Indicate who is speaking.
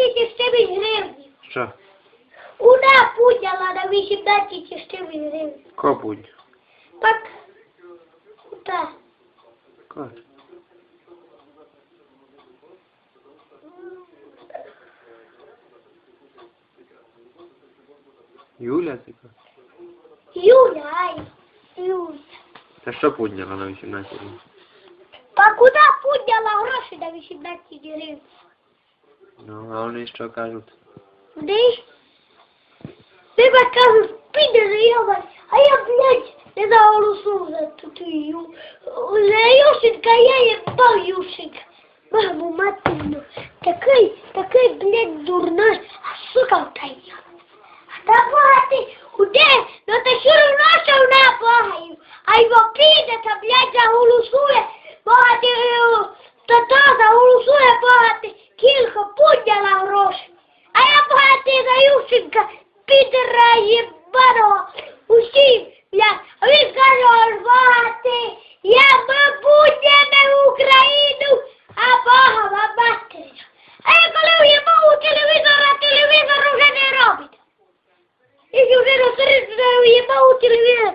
Speaker 1: 204 гривні.
Speaker 2: Що?
Speaker 1: Вона пудяла на 18 гривні.
Speaker 2: Копудь.
Speaker 1: Так, так.
Speaker 2: Кот. Юля така?
Speaker 1: Юля, ай, Юля.
Speaker 2: Та що подняла на 18 років?
Speaker 1: Покуда подняла гроші до 18 гривень?
Speaker 2: Ну, а вони що кажуть?
Speaker 1: Вони? Тебе кажуть, піде йобать, а я, блядь, не дала русу за тут її. За а я не бав юшенька. Маму матерну. такой такий, блядь, дурний, а сука втайня. А та багатий, Куди? Ну ти що равно, що вона благаю. А його піде та, блядь, заголосує багатію тата заголосує багати кілька подняла гроші. А я багатий Заюшенка, Пітера Єбаного, усім, блядь, а він каже, аж багатий, я ми будемо Україну, а Бога бабати. А я коли уїбав у телевізора, телевізор уже не робить. І вже розсердно уїбав у телевізор,